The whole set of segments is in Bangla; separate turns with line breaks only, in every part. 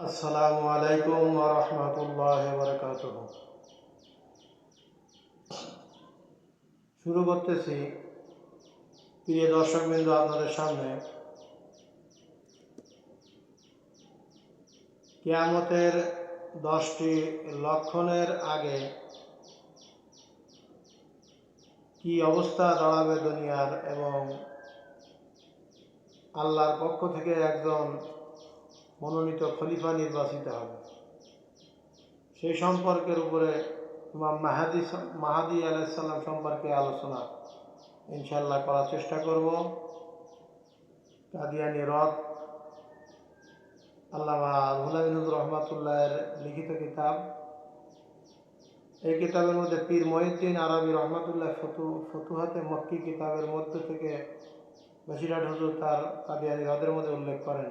আসসালামু আলাইকুম শুরু করতেছি। প্রিয় দর্শকবৃন্দ, আপনাদের সামনে কিয়ামতের দশটি লক্ষণের আগে কি অবস্থা দাঁড়াবে দুনিয়ার এবং আল্লাহর পক্ষ থেকে একজন মনোনীত খলিফা নির্বাচিত হবে। সেই সম্পর্কের উপরে ইমাম মাহাদি মাহাদি আলাইসাল্লাম সম্পর্কে আলোচনা ইনশাল্লাহ করার চেষ্টা করব। কাদিয়ানি রথ আল্লামা হুলামিনুর রহমাতুল্লাহের লিখিত কিতাব। এই কিতাবের মধ্যে পীর মহিউদ্দিন আরবি রহমাতুল্লাহ ফতু, ফতুহাতে মক্কি কিতাবের মধ্য থেকে বসিরাট হুজুর তার কাদিয়ানি হ্রদের মধ্যে উল্লেখ করেন।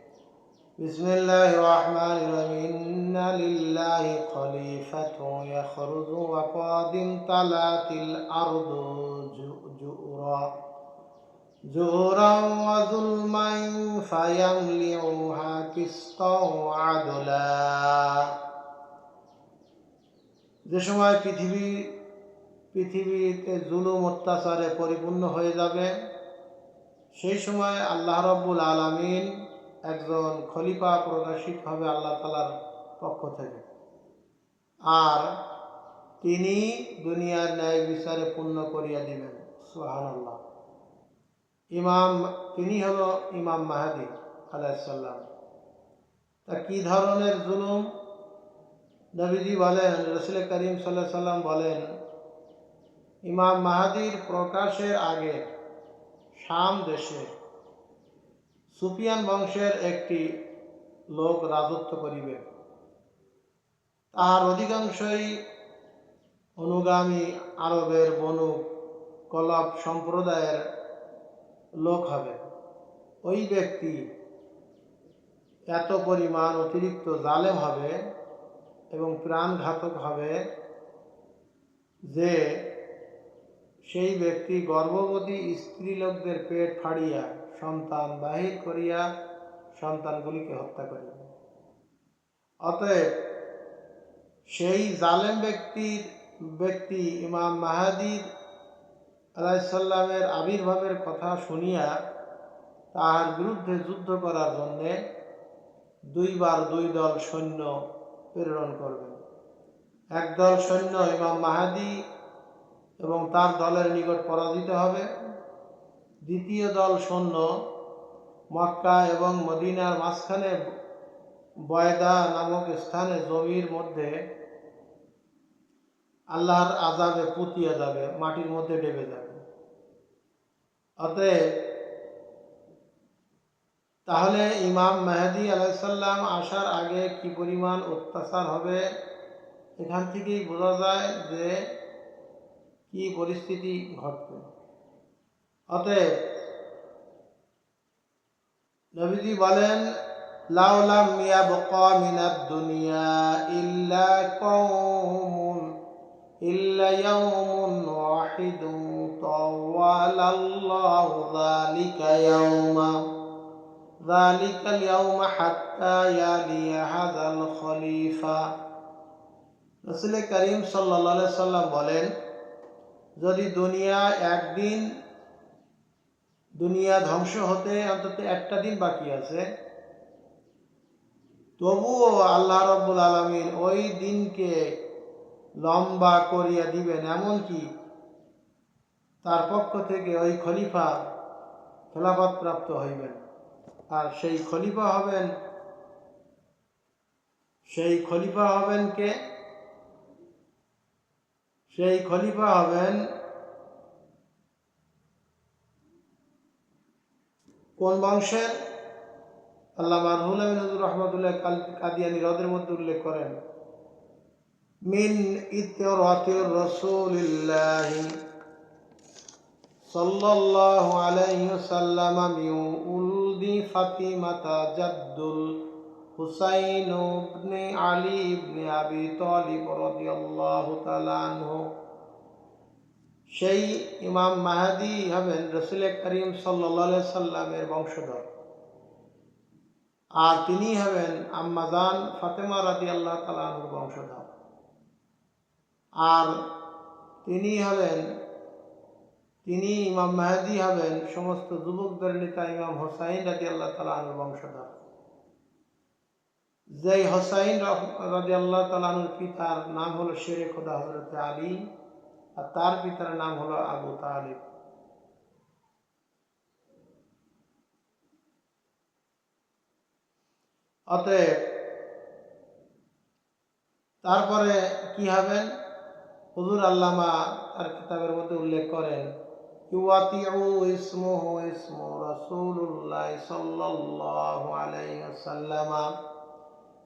بسم الله الرحمن الرحيم إن لله خليفة يخرج وقاد طلعت الأرض جؤرا جورا وظلما فيملئها قسطا وعدلا যে সময় পৃথিবী পৃথিবীতে জুলুম অত্যাচারে পরিপূর্ণ হয়ে যাবে সেই সময় আল্লাহ রব্বুল আলমিন একজন খলিফা প্রকাশিত হবে আল্লাহ তালার পক্ষ থেকে। আর তিনি দুনিয়ার ন্যায় বিচারে পূর্ণ করিয়া দিবেন। সোহান আল্লাহ ইমাম, তিনি হল ইমাম মাহাদি আলাইসাল্লাম তা কি ধরনের জুলুম? নবীজি বলেন, রসুল করিম সাল্লাহ সাল্লাম বলেন, ইমাম মাহাদির প্রকাশের আগে শাম দেশে সুফিয়ান বংশের একটি লোক রাজত্ব করিবে। তাহার অধিকাংশই অনুগামী আরবের বনু কলাপ সম্প্রদায়ের লোক হবে। ওই ব্যক্তি এত পরিমাণ অতিরিক্ত জালেম হবে এবং প্রাণঘাতক হবে যে সেই ব্যক্তি গর্ভবতী স্ত্রী লোকদের পেট ফাড়িয়া সন্তান বাহির করিয়া সন্তানগুলিকে হত্যা করিবে অতএব সেই জালেম ব্যক্তির, ব্যক্তি ইমাম মাহাদির আলাইসাল্লামের আবির্ভাবের কথা শুনিয়া তাহার বিরুদ্ধে যুদ্ধ করার জন্যে দুইবার দুই দল সৈন্য প্রেরণ করবেন একদল সৈন্য ইমাম মাহাদি এবং তার দলের নিকট পরাজিত হবে। দ্বিতীয় দল সৈন্য মক্কা এবং মদিনার মাঝখানে বয়দা নামক স্থানে জমির মধ্যে আল্লাহর আজাবে পুতিয়া যাবে, মাটির মধ্যে ডেবে যাবে। অতএব তাহলে ইমাম মেহেদি আলাইসাল্লাম আসার আগে কি পরিমাণ অত্যাচার হবে? এখান থেকেই বোঝা যায় যে কি পরিস্থিতি ঘটবে অতএব নবীজি বলেন লাউলাম মিয়া বকা মিনাদ দুনিয়া ইল্লা কওমুন ইল্লা ইয়াউমুন ওয়াহিদুন তাওয়ালাল্লাহু যালিকা ইয়াউমা ذلك اليوم حتى يلي هذا الخليفة রসুল করিম সাল্লা সাল্লাম বলেন যদি দুনিয়া একদিন দুনিয়া ধ্বংস হতে অন্তত একটা দিন বাকি আছে, তবুও আল্লাহ রব্বুল আলমিন ওই দিনকে লম্বা করিয়া দিবেন। এমনকি তার পক্ষ থেকে ওই খলিফা খেলাফত প্রাপ্ত হইবেন। আর সেই খলিফা হবেন, সেই খলিফা হবেন কে? সেই খলিফা হবেন কোন বংশের? আল্লাহ মারহুল আমিন রহমতুল্লাহ কাল- কাদিয়ানি হ্রদের মধ্যে উল্লেখ করেন। মিন ইতরাতির রাসূলিল্লাহি সাল্লাল্লাহু আলাইহি ওয়াসাল্লাম মিন উলদি ফাতিমাতা জাদ্দুল হুসাইন ইবনে আলী ইবনে আবি তালিব রাদিয়াল্লাহু তাআলা আনহু। সেই ইমাম মাহাদি হবেন রসুল করিম সাল্লাহ সাল্লামের বংশধর। আর তিনি হবেন আম্মাজান ফাতেমা রাদি আল্লাহ তালাহুর বংশধর। আর তিনি হবেন, তিনি ইমাম মাহাদি হবেন সমস্ত যুবকদের নেতা ইমাম হোসাইন রাজি আল্লাহ তালাহুর বংশধর। যেই হোসাইন রাজি আল্লাহ তালাহুর পিতার নাম হলো শেরে খোদা হজরত আলী আর তার পিতার নাম হলো আবু তালিব। অতএব তারপরে কি হবেন হুজুর আল্লামা তার কিতাবের মধ্যে উল্লেখ করেন, ইউয়াতিউ ইসমু রাসূলুল্লাহ সাল্লাল্লাহু আলাইহি ওয়াসাল্লাম।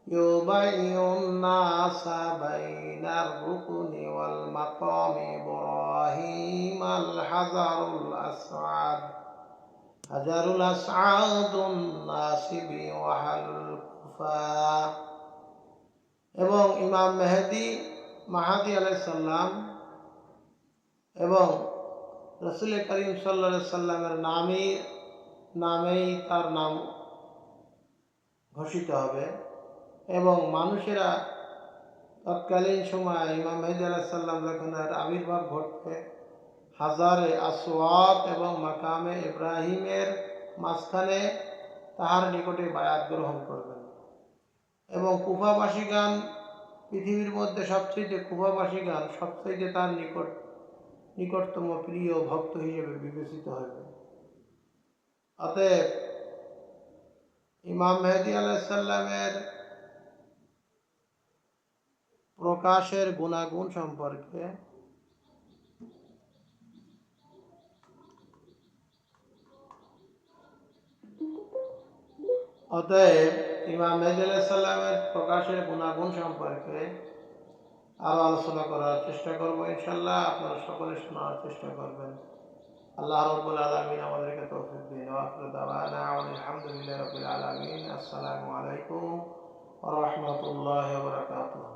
يبين الناس بين الركن والمقام إبراهيم الحجر الأسعد حجر الأسعد الناصب وحل الكفا এবং ইমাম মেহেদি মাহাদি আলাইসাল্লাম এবং রসুল করিম সাল্লা সাল্লামের নামই নামেই তার নাম ঘোষিত হবে এবং মানুষেরা তৎকালীন সময় ইমাম মেহদি আলাহিসাল্লাম যখন এর আবির্ভাব ঘটবে হাজারে আসওয়াত এবং মাকামে ইব্রাহিমের মাঝখানে তাহার নিকটে বায়াত গ্রহণ করবেন। এবং কুফাবাসী গান পৃথিবীর মধ্যে সবচেয়ে কুফাবাসী গান সবচেয়ে তার নিকট, নিকটতম প্রিয় ভক্ত হিসেবে বিবেচিত হবে অতএব ইমাম মেহদি আলাহিসাল্লামের প্রকাশের গুণাগুণ সম্পর্কে অতএব ইমাম প্রকাশের গুণাগুণ সম্পর্কে আরও আলোচনা করার চেষ্টা করব ইনশাল্লাহ আপনারা সকলে শোনার চেষ্টা করবেন। আল্লাহ রব্বুল আলমিন আমাদেরকে তৌফিক দিন। আলহামদুলিল্লাহ রবিল আলমিন। আসসালামু আলাইকুম রাহমাতুল্লাহি ওয়া বারাকাতুহু।